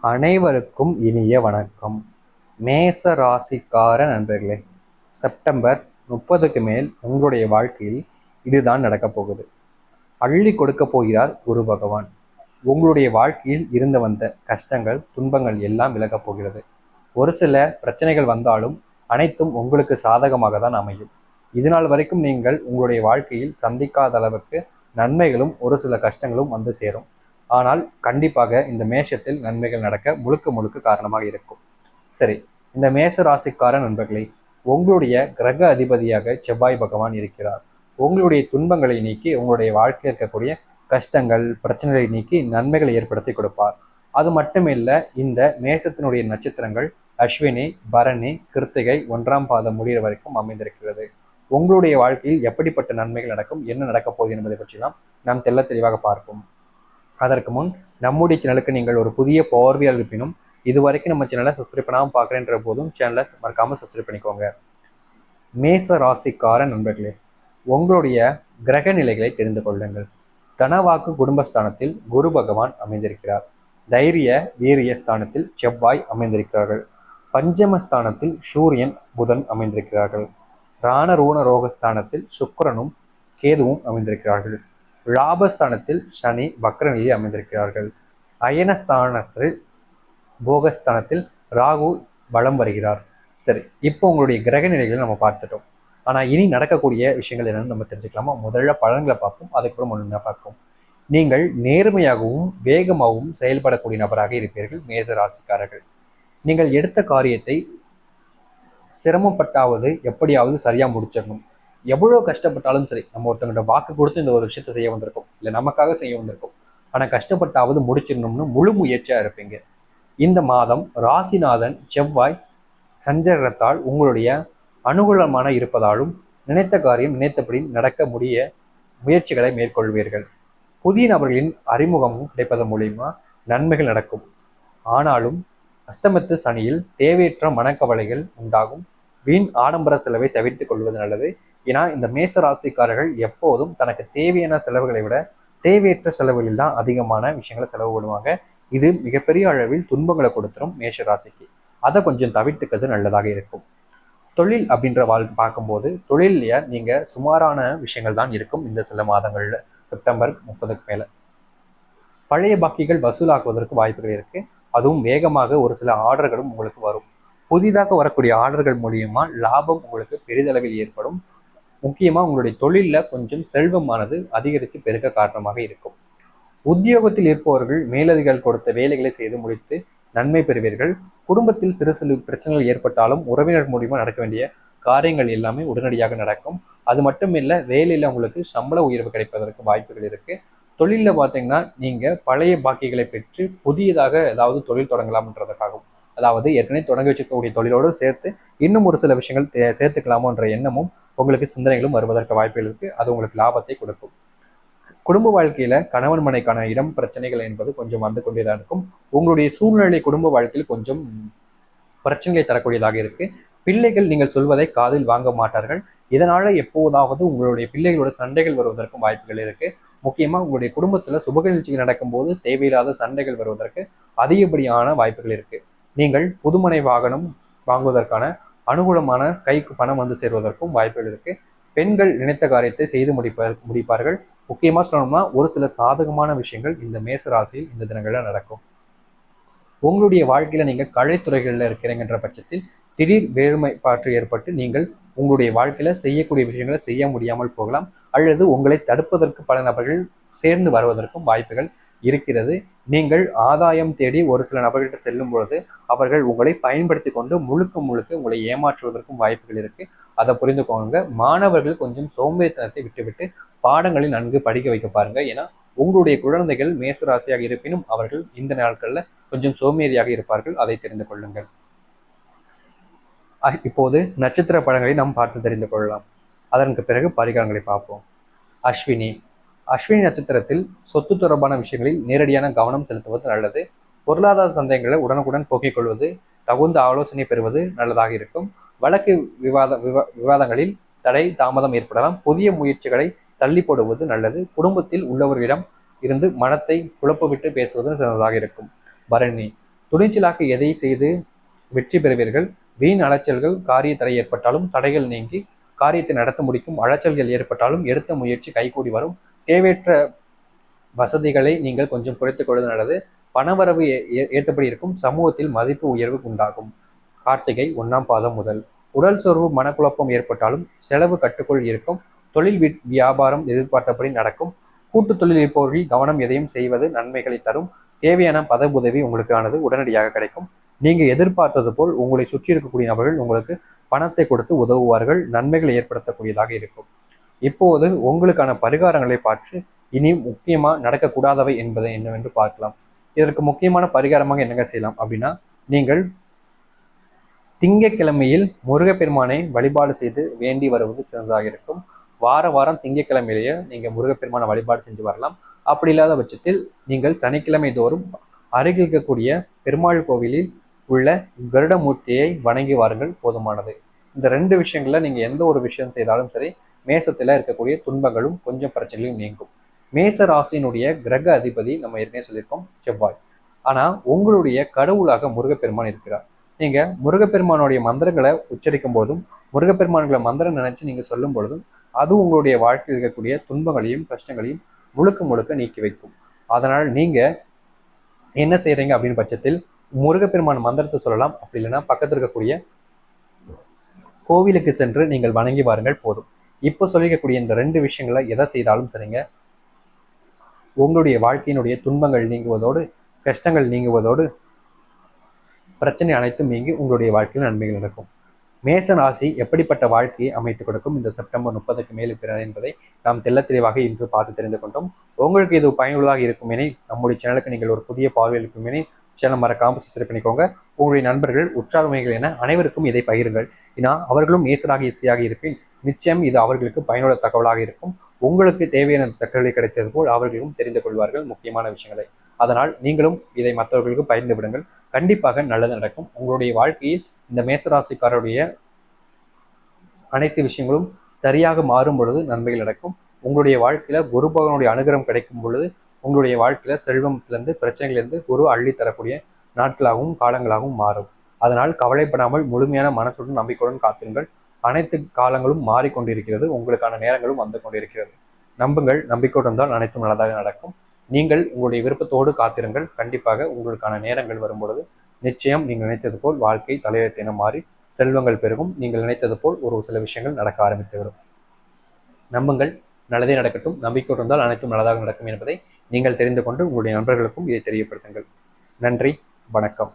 அனைவருக்கும் இனிய வணக்கம். மேச ராசிக்கார நண்பர்களே செப்டம்பர் முப்பதுக்கு மேல் உங்களுடைய வாழ்க்கையில் இதுதான் நடக்கப் போகுது. அள்ளி கொடுக்க போகிறார் குரு பகவான். உங்களுடைய வாழ்க்கையில் இருந்து வந்த கஷ்டங்கள் துன்பங்கள் எல்லாம் விலகப் போகிறது. ஒரு சில பிரச்சனைகள் வந்தாலும் அனைத்தும் உங்களுக்கு சாதகமாக தான் அமையும். இதுநாள் வரைக்கும் நீங்கள் உங்களுடைய வாழ்க்கையில் சந்திக்காத அளவுக்கு நன்மைகளும் ஒரு சில கஷ்டங்களும் வந்து சேரும். ஆனால் கண்டிப்பாக இந்த மேஷத்தில் நன்மைகள் நடக்க முழுக்க முழுக்க காரணமாக இருக்கும். சரி இந்த மேச ராசிக்கார நண்பர்களை உங்களுடைய கிரக அதிபதியாக செவ்வாய் பகவான் இருக்கிறார். உங்களுடைய துன்பங்களை நீக்கி உங்களுடைய வாழ்க்கையில் இருக்கக்கூடிய கஷ்டங்கள் பிரச்சனைகளை நீக்கி நன்மைகளை ஏற்படுத்தி கொடுப்பார். அது மட்டுமில்ல இந்த மேசத்தினுடைய நட்சத்திரங்கள் அஸ்வினி பரணி கிருத்திகை ஒன்றாம் பாதம் முடிகிற வரைக்கும் அமைந்திருக்கிறது. உங்களுடைய வாழ்க்கையில் எப்படிப்பட்ட நன்மைகள் நடக்கும் என்ன நடக்கப் போகுது என்பதை பற்றிலாம் நாம் தெல்ல தெளிவாக பார்ப்போம். அதற்கு முன் நம்முடைய சேனலுக்கு நீங்கள் ஒரு புதிய பார்வையால் இருப்பினும் இது வரைக்கும் நம்ம சேனலை சப்ஸ்கிரைப் பண்ணாமல் பார்க்குறேன்ற போதும் சேனலை மறக்காமல் சப்ஸ்கிரைப் பண்ணிக்கோங்க. மேச ராசிக்கார நண்பர்களே உங்களுடைய கிரக நிலைகளை தெரிந்து கொள்ளுங்கள். தனவாக்கு குடும்பஸ்தானத்தில் குரு பகவான் அமைந்திருக்கிறார். தைரிய வீரிய ஸ்தானத்தில் செவ்வாய் அமைந்திருக்கிறார்கள். பஞ்சமஸ்தானத்தில் சூரியன் புதன் அமைந்திருக்கிறார்கள். ராண ராணரூண ரோகஸ்தானத்தில் சுக்கரனும் கேதுவும் அமைந்திருக்கிறார்கள். லாபஸ்தானத்தில் சனி வக்ரநிலையில் அமைந்திருக்கிறார்கள். அயனஸ்தானத்தில் போகஸ்தானத்தில் ராகு வலம் வருகிறார். சரி இப்போ உங்களுடைய கிரக நிலைகளை நம்ம பார்த்துட்டோம். ஆனால் இனி நடக்கக்கூடிய விஷயங்கள் என்னென்னு நம்ம தெரிஞ்சுக்கலாமா? முதல்ல பலன்களை பார்ப்போம். அதுக்கப்புறம் ஒன்றுங்க பார்ப்போம். நீங்கள் நேர்மையாகவும் வேகமாகவும் செயல்படக்கூடிய நபராக இருப்பீர்கள் மேச ராசிக்காரர்கள். நீங்கள் எடுத்த காரியத்தை சிரமப்பட்டாவது எப்படியாவது சரியாக முடிச்சிடணும். எவ்வளோ கஷ்டப்பட்டாலும் சரி நம்ம ஒருத்தங்கிட்ட வாக்கு கொடுத்து இந்த ஒரு விஷயத்தை செய்ய வந்திருக்கோம். இல்லை நமக்காக செய்ய வந்திருக்கோம். ஆனால் கஷ்டப்பட்டாவது முடிச்சிடணும்னு முழு முயற்சியாக இருப்பீங்க. இந்த மாதம் ராசிநாதன் செவ்வாய் சஞ்சரத்தால் உங்களுடைய அனுகூலமான இருப்பதாலும் நினைத்த காரியம் நினைத்தபடி நடக்க முடிய முயற்சிகளை மேற்கொள்வீர்கள். புதிய நபர்களின் அறிமுகமும் கிடைப்பதன் மூலியமா நன்மைகள் நடக்கும். ஆனாலும் அஷ்டமத்து சனியில் தேவையற்ற மனக்கவலைகள் உண்டாகும். வீண் ஆடம்பர செலவை தவிர்த்து கொள்வது நல்லது. ஏன்னா இந்த மேச ராசிக்காரர்கள் எப்போதும் தனக்கு தேவையான செலவுகளை விட தேவையற்ற செலவுகளில் தான் அதிகமான விஷயங்களை செலவு பண்ணுவாங்க. இது மிகப்பெரிய அளவில் துன்பங்களை கொடுத்துரும் மேஷ ராசிக்கு அதை கொஞ்சம் தவிர்த்துக்கிறது நல்லதாக இருக்கும். தொழில் அப்படின்ற வாழ் பார்க்கும்போது தொழிலையே நீங்கள் சுமாரான விஷயங்கள் தான் இருக்கும் இந்த சில மாதங்களில். செப்டம்பர் முப்பதுக்கு மேலே. பழைய பாக்கிகள் வசூலாக்குவதற்கு வாய்ப்புகள் இருக்கு. அதுவும் வேகமாக ஒரு சில ஆர்டர்களும் உங்களுக்கு வரும். புதிதாக வரக்கூடிய ஆர்டர்கள் மூலியமாக லாபம் உங்களுக்கு பெரிதளவில் ஏற்படும். முக்கியமாக உங்களுடைய தொழிலில் கொஞ்சம் செல்வமானது அதிகரித்து பெருக்க காரணமாக இருக்கும். உத்தியோகத்தில் இருப்பவர்கள் மேலதிகாரி கொடுத்த வேலைகளை செய்து முடித்து நன்மை பெறுவீர்கள். குடும்பத்தில் சிறு சிறு பிரச்சனைகள் ஏற்பட்டாலும் உறவினர் மூலியமாக நடக்க வேண்டிய காரியங்கள் எல்லாமே உடனடியாக நடக்கும். அது மட்டும் இல்லை வேலையில் உங்களுக்கு சம்பள உயர்வு கிடைப்பதற்கு வாய்ப்புகள் இருக்கு. தொழிலில் பார்த்தீங்கன்னா நீங்கள் பழைய பாக்கிகளை பெற்று புதியதாக ஏதாவது தொழில் தொடங்கலாம்ன்றதுக்காகவும் அதாவது ஏற்கனவே தொடங்கி வச்சிருக்கக்கூடிய தொழிலோடு சேர்த்து இன்னும் ஒரு சில விஷயங்கள் சேர்த்துக்கலாமோன்ற எண்ணமும் உங்களுக்கு சிந்தனைகளும் வருவதற்கு வாய்ப்புகள் இருக்கு. அது உங்களுக்கு லாபத்தை கொடுக்கும். குடும்ப வாழ்க்கையில கணவன் மனைக்கான இடம் பிரச்சனைகள் என்பது கொஞ்சம் வந்து கொண்டேதான் இருக்கும். உங்களுடைய சூழ்நிலை குடும்ப வாழ்க்கையில் கொஞ்சம் பிரச்சனைகளை தரக்கூடியதாக இருக்கு. பிள்ளைகள் நீங்கள் சொல்வதை காதில் வாங்க மாட்டார்கள். இதனால எப்போதாவது உங்களுடைய பிள்ளைகளோட சண்டைகள் வருவதற்கும் வாய்ப்புகள் இருக்கு. முக்கியமா உங்களுடைய குடும்பத்துல சுப நிகழ்ச்சிகள் நடக்கும்போது தேவையில்லாத சண்டைகள் வருவதற்கு அதிகப்படியான வாய்ப்புகள் இருக்கு. நீங்கள் புதுமனை வாகனம் வாங்குவதற்கான அனுகூலமான கைக்கு பணம் வந்து சேர்வதற்கும் வாய்ப்புகள் இருக்கு. பெண்கள் நினைத்த காரியத்தை செய்து முடிப்ப முடிப்பார்கள். முக்கியமாக சொல்லணும்னா ஒரு சில சாதகமான விஷயங்கள் இந்த மேச ராசியில் இந்த தினங்களில் நடக்கும். உங்களுடைய வாழ்க்கையில நீங்கள் கலைத்துறைகளில் இருக்கிறீங்கன்ற பட்சத்தில் திடீர் வேறுமைப்பாற்று ஏற்பட்டு நீங்கள் உங்களுடைய வாழ்க்கையில செய்யக்கூடிய விஷயங்களை செய்ய முடியாமல் போகலாம். அல்லது உங்களை தடுப்பதற்கு பல நபர்கள் சேர்ந்து வருவதற்கும் வாய்ப்புகள் இருக்கிறது. நீங்கள் ஆதாயம் தேடி ஒரு சில நபர்கள்ட்ட செல்லும் பொழுது அவர்கள் உங்களை பயன்படுத்தி கொண்டு முழுக்க முழுக்க உங்களை ஏமாற்றுவதற்கும் வாய்ப்புகள் இருக்கு. அதை புரிந்துக்கோங்க மாணவர்கள் கொஞ்சம் சோம்பேறித்தனத்தை விட்டுவிட்டு பாடங்களை நன்கு படிக்க வைக்க பாருங்க. ஏன்னா உங்களுடைய குழந்தைகள் மேசராசியாக இருப்பினும் அவர்கள் இந்த நாட்களில் கொஞ்சம் சோம்பேறியாக இருப்பார்கள். அதை தெரிந்து கொள்ளுங்கள் இப்போது நட்சத்திர படங்களை நாம் பார்த்து தெரிந்து கொள்ளலாம். அதற்கு பிறகு பரிகாரங்களை பார்ப்போம். அஸ்வினி அஸ்வினி நட்சத்திரத்தில் சொத்து தொடர்பான விஷயங்களில் நேரடியான கவனம் செலுத்துவது நல்லது. பொருளாதார சந்தேகங்களை உடனுக்குடன் போக்கிக் கொள்வது தகுந்த ஆலோசனை பெறுவது நல்லதாக இருக்கும். வழக்கு விவாத விவாதங்களில் தடை தாமதம் ஏற்படலாம். புதிய முயற்சிகளை தள்ளி போடுவது நல்லது. குடும்பத்தில் உள்ளவர்களிடம் இருந்து மனத்தை குழப்பவிட்டு பேசுவது சிறந்ததாக இருக்கும். பரணி துணிச்சலாக எதை செய்து வெற்றி பெறுவீர்கள்? வீண் அலைச்சல்கள் காரிய தடை ஏற்பட்டாலும் தடைகள் நீங்கி காரியத்தை நடத்த முடிக்கும் அலைச்சல்கள் ஏற்பட்டாலும் எடுத்த முயற்சி கைகூடி வரும். தேவையற்ற வசதிகளை நீங்கள் கொஞ்சம் குறைத்துக் கொள்வது நல்லது. பணவரவு ஏற்றபடி இருக்கும். சமூகத்தில் மதிப்பு உயர்வு உண்டாகும். கார்த்திகை ஒன்றாம் பாதம் முதல். உடல் சோர்வு மனக்குழப்பம் ஏற்பட்டாலும் செலவு கட்டுக்குள் இருக்கும். தொழில் வியாபாரம் எதிர்பார்த்தபடி நடக்கும். கூட்டு தொழில் இருப்பவர்கள் கவனம் எதையும் செய்வது நன்மைகளை தரும். தேவையான பதவுதவி உதவி உங்களுக்கானது உடனடியாக கிடைக்கும். நீங்க எதிர்பார்த்தது போல் உங்களை சுற்றி இருக்கக்கூடிய நபர்கள் உங்களுக்கு பணத்தை கொடுத்து உதவுவார்கள். நன்மைகளை ஏற்படுத்தக்கூடியதாக இருக்கும். இப்போது உங்களுக்கான பரிகாரங்களை பார்த்து இனி முக்கியமா நடக்கக்கூடாதவை என்பதை என்னவென்று பார்க்கலாம். இதற்கு முக்கியமான பரிகாரமாக என்னங்க செய்யலாம் அப்படின்னா நீங்கள் திங்கக்கிழமையில் முருகப்பெருமானை வழிபாடு செய்து வேண்டி வருவது சிறந்ததாக இருக்கும். வார வாரம் திங்கக்கிழமையிலேயே நீங்கள் முருகப்பெருமானை வழிபாடு செஞ்சு வரலாம். அப்படி இல்லாத பட்சத்தில் நீங்கள் சனிக்கிழமை தோறும் அருகில் இருக்கக்கூடிய பெருமாள் கோவிலில் உள்ள கருடமூர்த்தியை வணங்கி வாருங்கள் போதுமானது. இந்த ரெண்டு விஷயங்களில் நீங்க எந்த ஒரு விஷயம் செய்தாலும் சரி மேசத்தில் இருக்கக்கூடிய துன்பங்களும் கொஞ்சம் பிரச்சனையும் நீங்கும். மேச ராசியினுடைய கிரக அதிபதி நம்ம ஏற்கனவே சொல்லியிருக்கோம் செவ்வாய். ஆனா உங்களுடைய கடவுளாக முருகப்பெருமான் இருக்கிறார். நீங்க முருகப்பெருமானுடைய மந்திரங்களை உச்சரிக்கும் போதும் முருகப்பெருமான்களை மந்திரம் நினைச்சு நீங்க சொல்லும் பொழுதும் அது உங்களுடைய வாழ்க்கையில் இருக்கக்கூடிய துன்பங்களையும் கஷ்டங்களையும் முழுக்க முழுக்க நீக்கி வைக்கும். அதனால் நீங்க என்ன செய்யறீங்க அப்படின்னு பட்சத்தில் முருகப்பெருமான் மந்திரத்தை சொல்லலாம். அப்படி இல்லைன்னா பக்கத்தில் இருக்கக்கூடிய கோவிலுக்கு சென்று நீங்கள் வணங்கி வாருங்கள் போதும். இப்போ சொல்லிக்கக்கூடிய இந்த ரெண்டு விஷயங்களை எதை செய்தாலும் சரிங்க? உங்களுடைய வாழ்க்கையினுடைய துன்பங்கள் நீங்குவதோடு கஷ்டங்கள் நீங்குவதோடு பிரச்சனை அனைத்தும் நீங்கி உங்களுடைய வாழ்க்கையில் நன்மைகள் நடக்கும். மேச ராசி எப்படிப்பட்ட வாழ்க்கையை அமைத்துக் கொடுக்கும்? இந்த செப்டம்பர் முப்பதுக்கு மேலே பிறர் என்பதை நாம் தெல்ல தெளிவாக இன்று பார்த்து தெரிந்து கொண்டோம். உங்களுக்கு இது பயனுள்ளதாக இருக்கும் என நம்முடைய சேனலுக்கு நீங்கள் ஒரு புதிய பார்வையில் இருக்கும் என சேனல் மறக்காமல் சப்ஸ்கிரைப் பண்ணிக்கோங்க. உங்களுடைய நண்பர்கள் உற்சாகமைகள் என அனைவருக்கும் இதை பகிருங்கள். ஏன்னா அவர்களும் நேசராக இசையாக இருப்பின். நிச்சயம் இது அவர்களுக்கு பயனுள்ள தகவலாக இருக்கும். உங்களுக்கு தேவையான தகவலை கிடைத்தது போல் அவர்களும் தெரிந்து கொள்வார்கள் முக்கியமான விஷயங்களை. அதனால் நீங்களும் இதை மற்றவர்களுக்கு பகிர்ந்து விடுங்கள். கண்டிப்பாக நல்லது நடக்கும். உங்களுடைய வாழ்க்கையில் இந்த மேசராசிக்காரருடைய அனைத்து விஷயங்களும் சரியாக மாறும் பொழுது நன்மைகள் நடக்கும். உங்களுடைய வாழ்க்கையில குரு பகவனுடைய அனுகிரகம் கிடைக்கும் பொழுது உங்களுடைய வாழ்க்கையில செல்வத்திலிருந்து பிரச்சனைகளிலிருந்து குரு அள்ளி தரக்கூடிய நாட்களாகவும் காலங்களாகவும் மாறும். அதனால் கவலைப்படாமல் முழுமையான மனசுடன் நம்பிக்கையுடன் காத்திருங்கள். அனைத்து காலங்களும் மாறிக்கொண்டிருக்கிறது உங்களுக்கான நேரங்களும் வந்து கொண்டிருக்கிறது. நம்புங்கள் நம்பிக்கையுடன் தான் அனைத்தும் நல்லதாக நடக்கும். நீங்கள் உங்களுடைய விருப்பத்தோடு காத்திருங்கள். கண்டிப்பாக உங்களுக்கான நேரங்கள் வரும்பொழுது நிச்சயம் நீங்கள் நினைத்தது போல் வாழ்க்கை தலையெழுத்தின மாறி செல்வங்கள் பெருகும். நீங்கள் நினைத்தது போல் ஒரு சில விஷயங்கள் நடக்க ஆரம்பித்து வரும் நம்புங்கள் நல்லதே நடக்கட்டும். நம்பிக்கை இருந்தால் அனைத்தும் நல்லதாக நடக்கும் என்பதை நீங்கள் தெரிந்து கொண்டு உங்களுடைய நண்பர்களுக்கும் இதை தெரியப்படுத்துங்கள். நன்றி வணக்கம்.